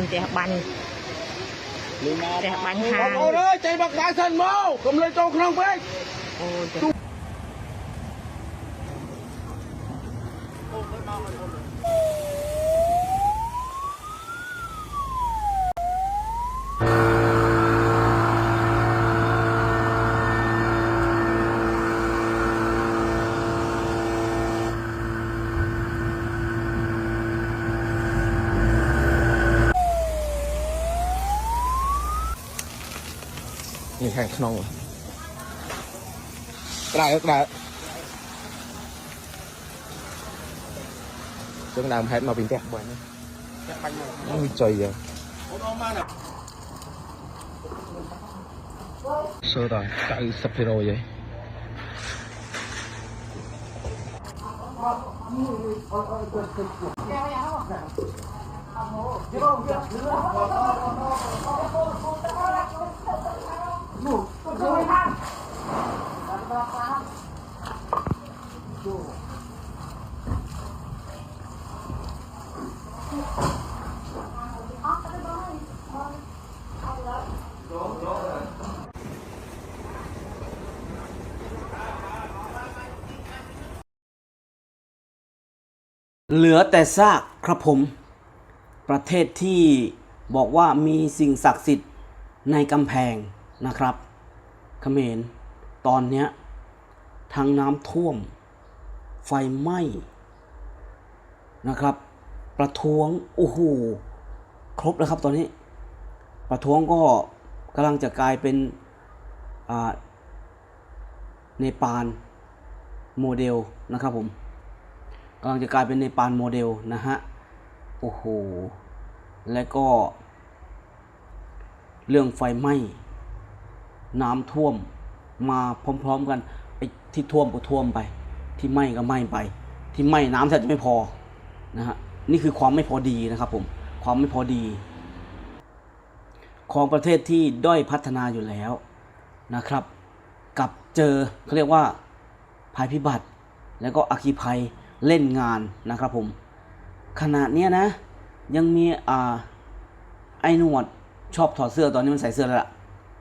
នផ្ទះបាញ់ផ្ទះបាញ់ហាងអូនអើយចេញមកដៅសិនមកកុំលេចចូលក្នុងពេកអូនទៅ នេះខាងក្នុងក្រៅក្រៅជើងដើមហេតុមកពីផ្ទះបាញ់អូយចុយយើសើដល់90%ហើយ เหลือแต่ซากครับผม ประเทศที่บอกว่ามีสิ่งศักดิ์สิทธิ์ในกำแพง นะครับเขมรตอนเนี้ยทั้งน้ำท่วม ไฟไหม้นะครับ ประท้วงโอ้โหครบแล้วครับตอนนี้ ประท้วงก็กำลังจะกลายเป็นอ่าเนปาลโมเดลนะครับผมกำลังจะกลายเป็นในปานโมเดลนะฮะโอ้โห และก็เรื่องไฟไหม้ น้ำท่วมมาพร้อม ๆ กันไอ้ที่ท่วมก็ท่วมไป ที่ไหม้ก็ไหม้ไป ที่ไหม้น้ำแทบจะไม่พอนะฮะนี่คือความไม่พอดีนะครับผมความไม่พอดี ของประเทศที่ด้อยพัฒนาอยู่แล้วนะครับ กับเจอเขาเรียกว่าภัยพิบัติ แล้วก็อัคคีภัยเล่นงานนะครับผมขนาดเนี้ยนะ ยังมีอ่าไอ้หนวดชอบถอดเสื้อตอนนี้มันใส่เสื้อแล้วล่ะ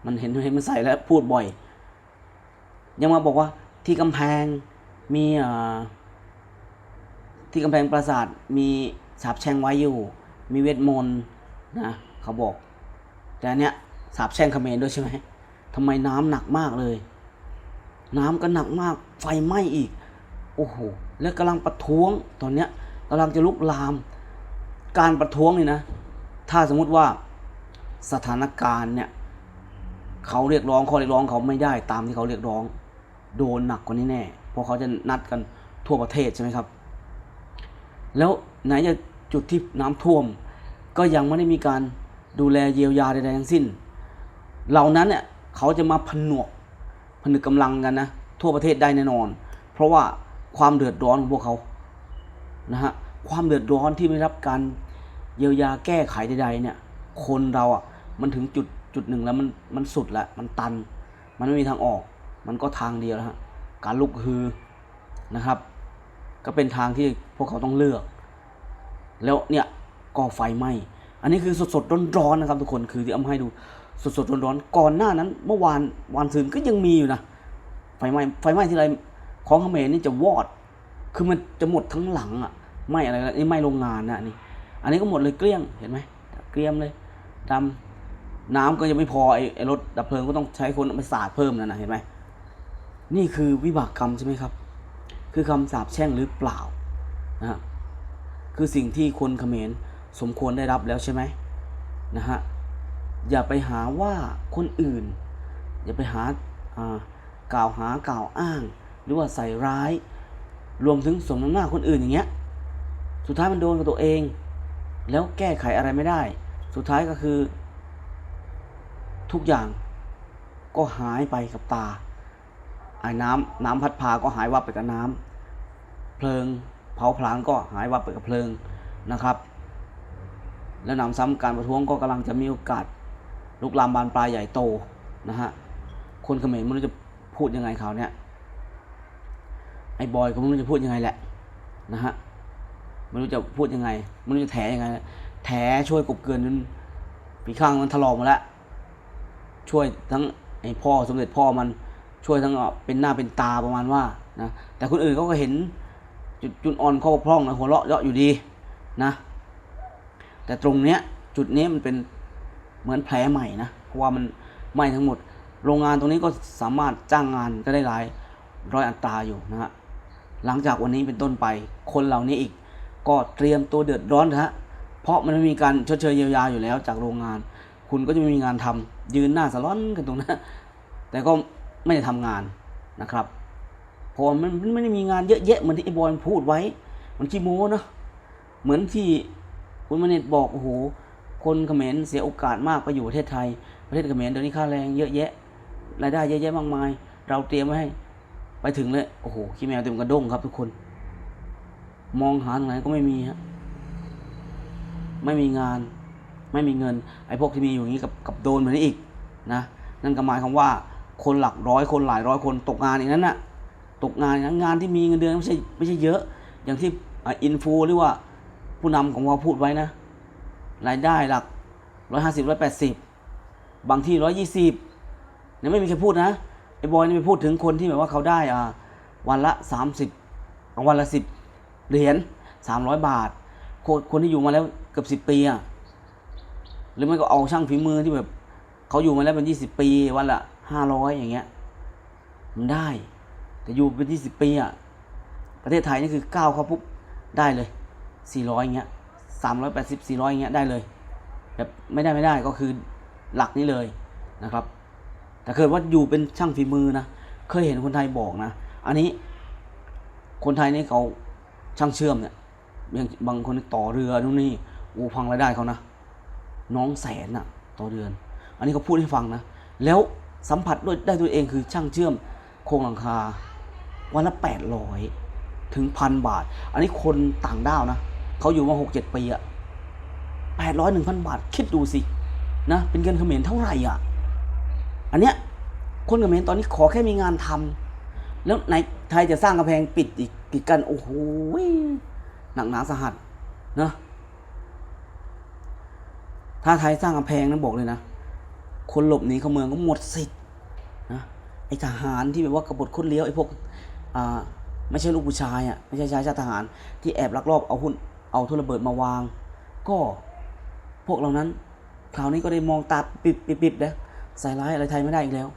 มันเห็นเห็นมันใส่แล้วพูดบ่อย ยังมาบอกว่าที่กำแพงมีอ่าที่กำแพงปราสาทมีสาบแช่งไว้อยู่ มีเวทมนต์นะเขาบอก แต่อันเนี้ยสาบแช่งเขมรด้วยใช่ไหมทำไมน้ำหนักมากเลย น้ำก็หนักมากไฟไหม้อีก โอ้โหแล้วกำลังประท้วงตอนเนี้ยกำลังจะลุกลาม การประท้วงนี่นะ ถ้าสมมุติว่าสถานการณ์เนี่ย เขาเรียกร้องข้อเรียกร้องเขาไม่ได้ตามที่เขาเรียกร้อง โดนหนักกว่านี้แน่เพราะเขาจะนัดกันทั่วประเทศใช่ไหมครับ แล้วไหนจะจุดที่น้ำท่วม ก็ยังไม่ได้มีการดูแลเยียวยาใดๆทั้งสิ้น เหล่านั้นเนี่ยเขาจะมาผนวกผนึกกำลังกันนะทั่วประเทศได้แน่นอน เพราะว่าความเดือดร้อนของพวกเขานะฮะความเดือดร้อนที่ไม่รับการเยียวยาแก้ไขใดๆเนี่ย คนเราอะมันถึงจุด จุดหนึ่งแล้วมันมันสุดล้วมันตัน มันไม่มีทางออก มันก็ทางเดียวแล้วฮะการลุกฮือนะครับ ก็เป็นทางที่พวกเขาต้องเลือก แล้วเนี่ยก็ไฟไหม้อันนี้คือสดๆร้อนๆนะครับ ทุกคนคือที่เอามาให้ดูสดๆร้อนๆก่อนหน้านั้น เมื่อวานวันซืนก็ยังมีอยู่นะไฟไหม้ไฟไหม้ที่ไรของเขมรนี่จะวอด คือมันจะหมดทั้งหลังอะไหม้อะไรนี่ไหม้โรงงานนะนี่อันนี้ก็หมดเลยเกลี้ยงเห็นไหมเกลี้ยมเลยดำ น้ำก็ยังไม่พอไอ้ไอ้รถดับเพลิงก็ต้องใช้คนไปสาดเพิ่มนั่นนะเห็นไหมนี่คือวิบากกรรมใช่ไหมครับ คือคำสาปแช่งหรือเปล่านะฮะคือสิ่งที่คนเขมรสมควรได้รับแล้วใช่ไหมนะฮะอย่าไปหาว่าคนอื่น อย่าไปหาอ่ากล่าวหากล่าวอ้าง หรือว่าใส่ร้าย รวมถึงสมน้ำหน้าคนอื่นอย่างเงี้ยสุดท้ายมันโดนกับตัวเอง แล้วแก้ไขอะไรไม่ได้ สุดท้ายก็คือ ทุกอย่างก็หายไปกับตาไอ้น้ำน้ำพัดพาก็หายวับไปกับน้ำเพลิงเผาผลาญก็หายวับไปกับเพลิงนะครับ แล้วนำซ้ำการประท้วงก็กำลังจะมีโอกาสลุกลามบานปลายใหญ่โตนะฮะคนเขมรไม่รู้จะพูดยังไงเขาเนี่ยไอ้บอยก็ไม่รู้จะพูดยังไงแหละนะฮะไม่รู้จะพูดยังไงไม่รู้จะแถยังไงแถช่วยกบเกลือนจนปีข้างมันถลอกมาแล้ว ช่วยทั้งไอ้พ่อสมเด็จพ่อมันช่วยทั้งเป็นหน้าเป็นตาประมาณว่านะแต่คนอื่นเขาก็เห็นจุดจุดอ่อนข้อบกพร่องนะหัวเราะเยาะอยู่ดีนะ แต่ตรงเนี้ยจุดนี้มันเป็นเหมือนแผลใหม่นะเพราะว่ามันไหม้ทั้งหมด โรงงานตรงนี้ก็สามารถจ้างงานก็ได้หลายร้อยอัตราอยู่นะฮะหลังจากวันนี้เป็นต้นไปคนเหล่านี้อีก ก็เตรียมตัวเดือดร้อนนะฮะเพราะมันไม่มีการชดเชยเยียวยาอยู่แล้วจากโรงงาน คุณก็จะไม่มีงานทำยืนหน้าสลอนกันตรงนั้น แต่ก็ไม่ได้ทำงานนะครับเพราะมันไม่ได้มีงานเยอะแยะเหมือนที่ไอ้บอยพูดไว้ มันขี้โม้เนอะเหมือนที่คุณมเนตบอกโอ้โหคนเขมรเสียโอกาสมากไปอยู่ประเทศไทย ประเทศเขมรเดี๋ยวนี้ค่าแรงเยอะแยะรายได้เยอะแยะมากมาย เราเตรียมไว้ให้ไปถึงเลยโอ้โหขี้แมวเต็มกระด้งครับทุกคน มองหาตรงไหนก็ไม่มีฮะไม่มีงาน ไม่มีเงิน ไอ้พวกที่มีอยู่งนี้กับกับโดนแบบนี้อีกนะนั่นก็หมายความว่าคนหลักร้อยคนหลายร้อยคนตกงานอีกนั้นน่ะตกงานอย่างงานที่มีเงินเดือนไม่ใช่ไม่ใช่เยอะ อย่างที่อินฟูหรือว่าผู้นำของเราพูดไว้นะ รายได้หลักร้อยห้าสิบร้อยแปดสิบบางที่ร้อยยี่สิบเนี่ยไม่มีใครพูดนะไอ้บอยนี่ไปพูดถึงคนที่แบบว่าเขาได้อ่าวันละสามสิบวันละสิบเหรียญสามร้อยบาท คนคนที่อยู่มาแล้วเกือบสิบปีอะ หรือไม่ก็เอาช่างฝีมือที่แบบเขาอยู่มาแล้วเป็นยี่สิบปีวันละห้าร้อยอย่างเงี้ย มันได้ แต่อยู่เป็นยี่สิบปีอะประเทศไทยนี่คือก้าวเข้าปุ๊บได้เลยสี่ร้อยอย่างเงี้ยสามร้อยแปดสิบสี่ร้อยอย่างเงี้ยได้เลยแบบไม่ได้ไม่ได้ก็คือหลักนี้เลยนะครับ แต่เคยว่าอยู่เป็นช่างฝีมือนะเคยเห็นคนไทยบอกนะ อันนี้ คนไทยนี่เขาช่างเชื่อมเนี่ยบางคนต่อเรือนู่นนี่อ้พังรายได้เขานะ น้องแสนอะต่อเดือน อันนี้เขาพูดให้ฟังนะ แล้วสัมผัสด้วยได้ตัวเองคือช่างเชื่อมโครงหลังคา วันละแปดร้อยถึงพันบาท อันนี้คนต่างด้าวนะเขาอยู่มาหกเจ็ดปีอะแปดร้อยหนึ่งพันบาท คิดดูสินะเป็นเงินเขมรเท่าไหร่อะ อันเนี้ยคนเขมรตอนนี้ขอแค่มีงานทำแล้วไหนไทยจะสร้างกำแพงปิดอีกปิดกันโอ้โหหนักหนาสาหัสนะ ถ้าไทยสร้างกำแพงนั้นบอกเลยนะ คนหลบหนีเข้าเมืองก็หมดสิทธิ์นะไอทหารที่แบบว่ากบฏคนเลี้ยวไอพวกอ่าไม่ใช่ลูกผู้ชายอะไม่ใช่ชายชาติทหาร ที่แอบลักลอบเอาหุ้นเอาทุนระเบิดมาวาง ก็พวกเหล่านั้นคราวนี้ก็ได้มองตาปิบปิบปิบนะใส่ร้ายอะไรไทยไม่ได้อีกแล้ว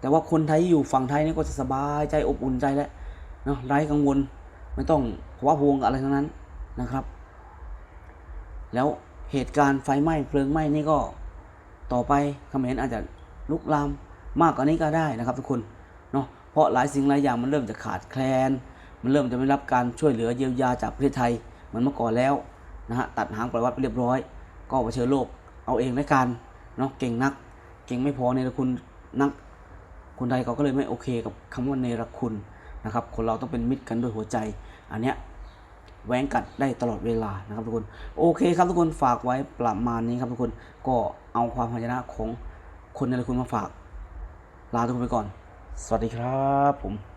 แต่ว่าคนไทยที่อยู่ฝั่งไทยนี่ก็จะสบายใจอบอุ่นใจแล้วเนาะไร้กังวลไม่ต้องภาวะพวงอะไรทั้งนั้นนะครับ แล้ว เหตุการณ์ไฟไหม้เพลิงไหม้นี่ก็ต่อไปเขมรอาจจะลุกลามมากกว่านี้ก็ได้นะครับทุกคนเนาะเพราะหลายสิ่งหลายอย่างมันเริ่มจะขาดแคลน มันเริ่มจะไม่รับการช่วยเหลือเยียวยาจากประเทศไทยเหมือนเมื่อก่อนแล้วนะฮะตัดหางปล่อยวัดไปเรียบร้อย ก็เผชิญโลกเอาเองแล้วกันเนาะเก่งนัก เก่งไม่พอในรคุณนัก คนไทยเขาก็เลยไม่โอเคกับคำว่าเนรคุณนะครับ คนเราต้องเป็นมิตรกันด้วยหัวใจ อันเนี้ย แหวงกัดได้ตลอดเวลานะครับทุกคน โอเคครับทุกคนฝากไว้ประมาณนี้ครับทุกคนก็เอาความพยนะของคนในละคุณมาฝาก ลาทุกคนไปก่อน สวัสดีครับผม